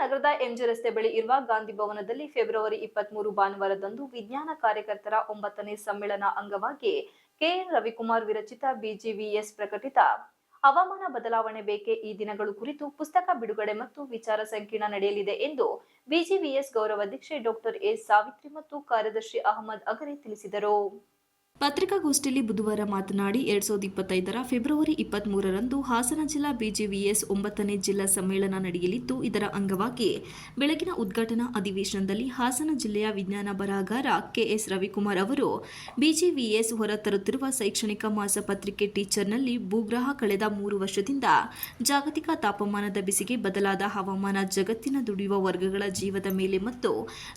ನಗರದ ಎಂಜಿ ರಸ್ತೆ ಬಳಿ ಇರುವ ಗಾಂಧಿ ಭವನದಲ್ಲಿ ಫೆಬ್ರವರಿ ಇಪ್ಪತ್ತ್ ಮೂರು ಭಾನುವಾರದಂದು ವಿಜ್ಞಾನ ಕಾರ್ಯಕರ್ತರ ಒಂಬತ್ತನೇ ಸಮ್ಮೇಳನ ಅಂಗವಾಗಿ ಕೆಎನ್ ರವಿಕುಮಾರ್ ವಿರಚಿತ ಬಿಜಿವಿಎಸ್ ಪ್ರಕಟಿತ. ಹವಾಮಾನ ಬದಲಾವಣೆ ಬೇಕೆ ಈ ದಿನಗಳು ಕುರಿತು ಪುಸ್ತಕ ಬಿಡುಗಡೆ ಮತ್ತು ವಿಚಾರ ಸಂಕಿರಣ ನಡೆಯಲಿದೆ ಎಂದು ಬಿಜಿವಿಎಸ್ ಗೌರವಾಧ್ಯಕ್ಷೆ ಡಾಕ್ಟರ್ ಎ ಸಾವಿತ್ರಿ ಮತ್ತು ಕಾರ್ಯದರ್ಶಿ ಅಹಮದ್ ಅಗರಿ ತಿಳಿಸಿದರು. ಪತ್ರಿಕಾಗೋಷ್ಠಿಯಲ್ಲಿ ಬುಧವಾರ ಮಾತನಾಡಿ, ಎರಡ್ ಸಾವಿರದ ಇಪ್ಪತ್ತೈದರ ಫೆಬ್ರವರಿ ಇಪ್ಪತ್ಮೂರರಂದು ಹಾಸನ ಜಿಲ್ಲಾ ಬಿಜೆವಿಎಸ್ ಒಂಬತ್ತನೇ ಜಿಲ್ಲಾ ಸಮ್ಮೇಳನ ನಡೆಯಲಿದ್ದು, ಇದರ ಅಂಗವಾಗಿ ಬೆಳಗಿನ ಉದ್ಘಾಟನಾ ಅಧಿವೇಶನದಲ್ಲಿ ಹಾಸನ ಜಿಲ್ಲೆಯ ವಿಜ್ಞಾನ ಬರಹಗಾರ ಕೆಎಸ್ ರವಿಕುಮಾರ್ ಅವರು ಬಿಜೆವಿಎಸ್ ಹೊರತರುತ್ತಿರುವ ಶೈಕ್ಷಣಿಕ ಮಾಸ ಪತ್ರಿಕೆ ಟೀಚರ್ನಲ್ಲಿ ಭೂಗ್ರಹ ಕಳೆದ ಮೂರು ವರ್ಷದಿಂದ ಜಾಗತಿಕ ತಾಪಮಾನದ ಬಿಸಿಗೆ ಬದಲಾದ ಹವಾಮಾನ ಜಗತ್ತಿನ ದುಡಿಯುವ ವರ್ಗಗಳ ಜೀವದ ಮೇಲೆ ಮತ್ತು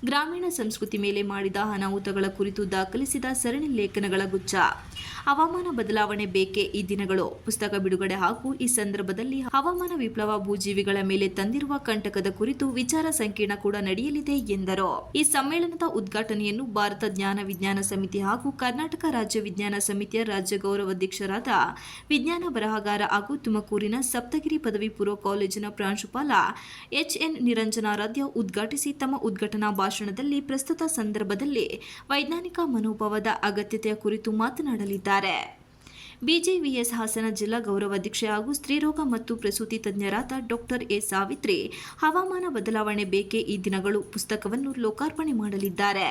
ಗ್ರಾಮೀಣ ಸಂಸ್ಕೃತಿ ಮೇಲೆ ಮಾಡಿದ ಅನಾಹುತಗಳ ಕುರಿತು ದಾಖಲಿಸಿದ ಸರಣಿ ಲೇಖನಗಳ ಗುಚ್ಛ. ಹವಾಮಾನ ಬದಲಾವಣೆ ಬೇಕೆ ಈ ದಿನಗಳು? ಪುಸ್ತಕ ಬಿಡುಗಡೆ ಹಾಗೂ ಈ ಸಂದರ್ಭದಲ್ಲಿ ಹವಾಮಾನ ವಿಪ್ಲವ ಭೂಜೀವಿಗಳ ಮೇಲೆ ತಂದಿರುವ ಕಂಟಕದ ಕುರಿತು ವಿಚಾರ ಸಂಕಿರಣ ಕೂಡ ನಡೆಯಲಿದೆ ಎಂದರು. ಈ ಸಮ್ಮೇಳನದ ಉದ್ಘಾಟನೆಯನ್ನು ಭಾರತ ಜ್ಞಾನ ವಿಜ್ಞಾನ ಸಮಿತಿ ಹಾಗೂ ಕರ್ನಾಟಕ ರಾಜ್ಯ ವಿಜ್ಞಾನ ಸಮಿತಿಯ ರಾಜ್ಯ ಗೌರವಾಧ್ಯಕ್ಷರಾದ ವಿಜ್ಞಾನ ಬರಹಗಾರ ಹಾಗೂ ತುಮಕೂರಿನ ಸಪ್ತಗಿರಿ ಪದವಿ ಪೂರ್ವ ಕಾಲೇಜಿನ ಪ್ರಾಂಶುಪಾಲ ಎಚ್ಎನ್ ನಿರಂಜನಾರಾಧ್ಯ ಉದ್ಘಾಟಿಸಿ ತಮ್ಮ ಉದ್ಘಾಟನಾ ಭಾಷಣದಲ್ಲಿ ಪ್ರಸ್ತುತ ಸಂದರ್ಭದಲ್ಲಿ ವೈಜ್ಞಾನಿಕ ಮನೋಭಾವದ ಅಗತ್ಯತೆಯ ಕುರಿತು ಮಾತನಾಡಲಿದ್ದಾರೆ. ಬಿಜೆವಿಎಸ್ ಹಾಸನ ಜಿಲ್ಲಾ ಗೌರವಾಧ್ಯಕ್ಷೆ ಹಾಗೂ ಸ್ತ್ರೀರೋಗ ಮತ್ತು ಪ್ರಸೂತಿ ತಜ್ಞರಾದ ಡಾಕ್ಟರ್ ಎ ಸಾವಿತ್ರಿ ಹವಾಮಾನ ಬದಲಾವಣೆ ಬೇಕೆ ಈ ದಿನಗಳು ಪುಸ್ತಕವನ್ನು ಲೋಕಾರ್ಪಣೆ ಮಾಡಲಿದ್ದಾರೆ.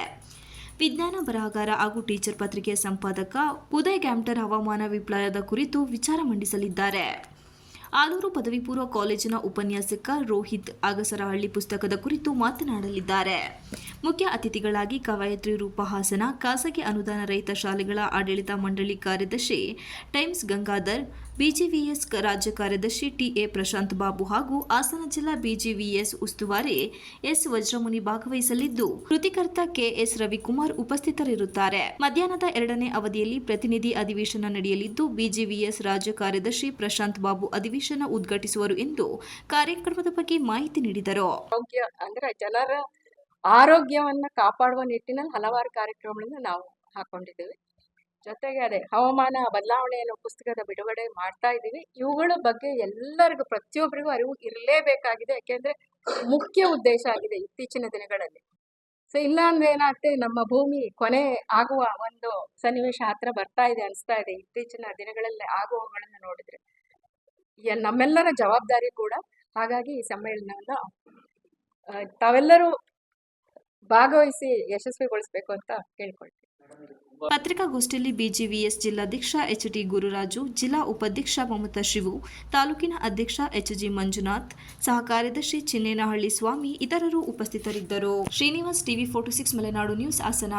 ವಿಜ್ಞಾನ ಬರಹಗಾರ ಹಾಗೂ ಟೀಚರ್ ಪತ್ರಿಕೆಯ ಸಂಪಾದಕ ಉದಯ್ ಗ್ಯಾಮ್ಟರ್ ಹವಾಮಾನ ವಿಪ್ಲವದ ಕುರಿತು ವಿಚಾರ ಮಂಡಿಸಲಿದ್ದಾರೆ. ಆಲೂರು ಪದವಿ ಪೂರ್ವ ಕಾಲೇಜಿನ ಉಪನ್ಯಾಸಕ ರೋಹಿತ್ ಅಗಸರಹಳ್ಳಿ ಪುಸ್ತಕದ ಕುರಿತು ಮಾತನಾಡಲಿದ್ದಾರೆ. ಮುಖ್ಯ ಅತಿಥಿಗಳಾಗಿ ಕವಯತ್ರಿ ರೂಪಹಾಸನ, ಖಾಸಗಿ ಅನುದಾನ ರಹಿತ ಶಾಲೆಗಳ ಆಡಳಿತ ಮಂಡಳಿ ಕಾರ್ಯದರ್ಶಿ ಟೈಮ್ಸ್ ಗಂಗಾಧರ್, ಬಿಜಿವಿಎಸ್ ರಾಜ್ಯ ಕಾರ್ಯದರ್ಶಿ ಟಿಎ ಪ್ರಶಾಂತ್ ಬಾಬು ಹಾಗೂ ಹಾಸನ ಜಿಲ್ಲಾ ಬಿಜಿವಿಎಸ್ ಉಸ್ತುವಾರಿ ಎಸ್. ವಜ್ರಮುನಿ ಭಾಗವಹಿಸಲಿದ್ದು, ಕೃತಿಕರ್ತ ಕೆಎಸ್ ರವಿಕುಮಾರ್ ಉಪಸ್ಥಿತರಿರುತ್ತಾರೆ. ಮಧ್ಯಾಹ್ನದ ಎರಡನೇ ಅವಧಿಯಲ್ಲಿ ಪ್ರತಿನಿಧಿ ಅಧಿವೇಶನ ನಡೆಯಲಿದ್ದು, ಬಿಜಿವಿಎಸ್ ರಾಜ್ಯ ಕಾರ್ಯದರ್ಶಿ ಪ್ರಶಾಂತ್ ಬಾಬು ಅಧಿವೇಶನ ಉದ್ಘಾಟಿಸುವರು ಎಂದು ಕಾರ್ಯಕ್ರಮದ ಬಗ್ಗೆ ಮಾಹಿತಿ ನೀಡಿದರು. ಜನರ ಆರೋಗ್ಯವನ್ನ ಕಾಪಾಡುವ ನಿಟ್ಟಿನಲ್ಲಿ ಹಲವಾರು ಕಾರ್ಯಕ್ರಮಗಳನ್ನು ನಾವು ಹಾಕೊಂಡಿದ್ದೇವೆ. ಜೊತೆಗೆ ಅದೇ ಹವಾಮಾನ ಬದಲಾವಣೆ ಅನ್ನೋ ಪುಸ್ತಕದ ಬಿಡುಗಡೆ ಮಾಡ್ತಾ ಇದ್ದೀವಿ. ಇವುಗಳ ಬಗ್ಗೆ ಎಲ್ಲರಿಗೂ, ಪ್ರತಿಯೊಬ್ಬರಿಗೂ ಅರಿವು ಇರಲೇಬೇಕಾಗಿದೆ. ಯಾಕೆಂದ್ರೆ ಮುಖ್ಯ ಉದ್ದೇಶ ಆಗಿದೆ ಇತ್ತೀಚಿನ ದಿನಗಳಲ್ಲಿ. ಸೊ ಇಲ್ಲ ಅಂದ್ರೆ ಏನಾಗ್ತದೆ, ನಮ್ಮ ಭೂಮಿ ಕೊನೆ ಆಗುವ ಒಂದು ಸನ್ನಿವೇಶ ಹತ್ರ ಬರ್ತಾ ಇದೆ, ಅನಿಸ್ತಾ ಇದೆ. ಇತ್ತೀಚಿನ ದಿನಗಳಲ್ಲಿ ಆಗುವಗಳನ್ನು ನೋಡಿದ್ರೆ. ನಮ್ಮೆಲ್ಲರ ಜವಾಬ್ದಾರಿ ಕೂಡ ಹಾಗಾಗಿ ಈ ಸಮ್ಮೇಳನವನ್ನ ತಾವೆಲ್ಲರೂ ಭಾಗವಹಿಸಿ ಯಶಸ್ವಿಗೊಳಿಸಬೇಕು ಅಂತ ಕೇಳ್ಕೊಳ್ತೀನಿ. ಪತ್ರಿಕಾಗೋಷ್ಠಿಯಲ್ಲಿ ಬಿಜಿವಿಎಸ್ ಜಿಲ್ಲಾಧ್ಯಕ್ಷ ಎಚ್ ಟಿ ಗುರುರಾಜು, ಜಿಲ್ಲಾ ಉಪಾಧ್ಯಕ್ಷ ಮಮತಾ ಶಿವು, ತಾಲೂಕಿನ ಅಧ್ಯಕ್ಷ ಎಚ್ ಜಿ ಮಂಜುನಾಥ್ ಸಹ ಕಾರ್ಯದರ್ಶಿ ಚಿನ್ನೇನಹಳ್ಳಿ ಸ್ವಾಮಿ, ಇತರರು ಉಪಸ್ಥಿತರಿದ್ದರು. Srinivas TV forty six Malenadu news Hassan.